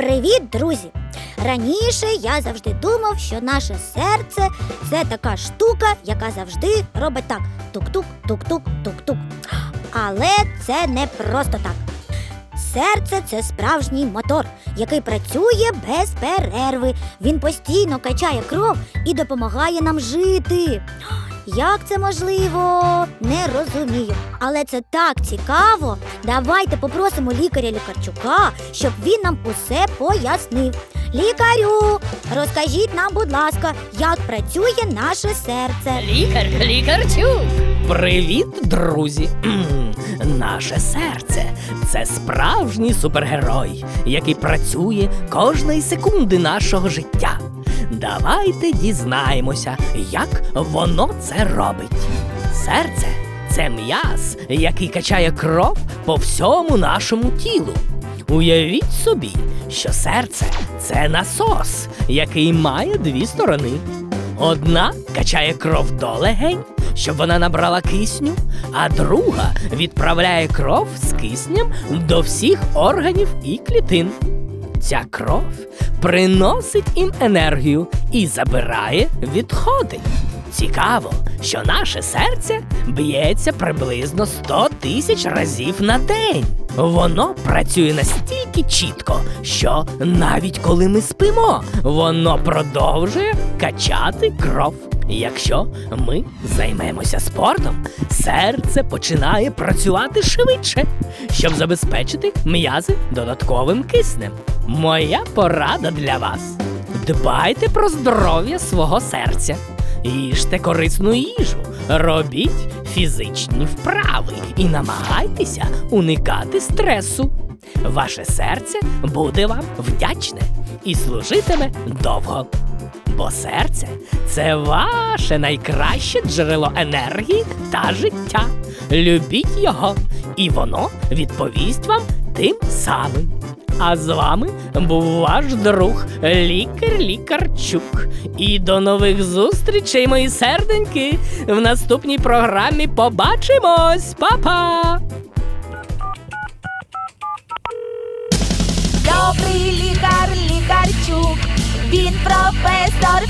Привіт, друзі! Раніше я завжди думав, що наше серце це така штука, яка завжди робить так: тук-тук, тук-тук, тук-тук. Але це не просто так. Серце це справжній мотор, який працює без перерви. Він постійно качає кров і допомагає нам жити. Як це можливо? Не розумію. Але це так цікаво. Давайте попросимо лікаря Лікарчука, щоб він нам усе пояснив. Лікарю, розкажіть нам, будь ласка, як працює наше серце. Лікар, лікарчук. Привіт, друзі! Наше серце це справжній супергерой, який працює кожної секунди нашого життя. Давайте дізнаємося, як воно це робить. Серце це м'яз, який качає кров по всьому нашому тілу. Уявіть собі, що серце це насос, який має дві сторони. Одна качає кров до легень, щоб вона набрала кисню, а друга відправляє кров з киснем до всіх органів і клітин. Ця кров приносить їм енергію і забирає відходи. Цікаво, що наше серце б'ється приблизно 100 тисяч разів на день. Воно працює настільки чітко, що навіть коли ми спимо, воно продовжує качати кров. Якщо ми займемося спортом, серце починає працювати швидше, щоб забезпечити м'язи додатковим киснем. Моя порада для вас: дбайте про здоров'я свого серця. Їжте корисну їжу, робіть фізичні вправи і намагайтеся уникати стресу. Ваше серце буде вам вдячне і служитиме довго. Бо серце це ваше найкраще джерело енергії та життя. Любіть його, і воно відповість вам тим самим. А з вами був ваш друг лікар Лікарчук. І до нових зустрічей, мої серденьки. В наступній програмі побачимось, Па-па! Добрий лікар,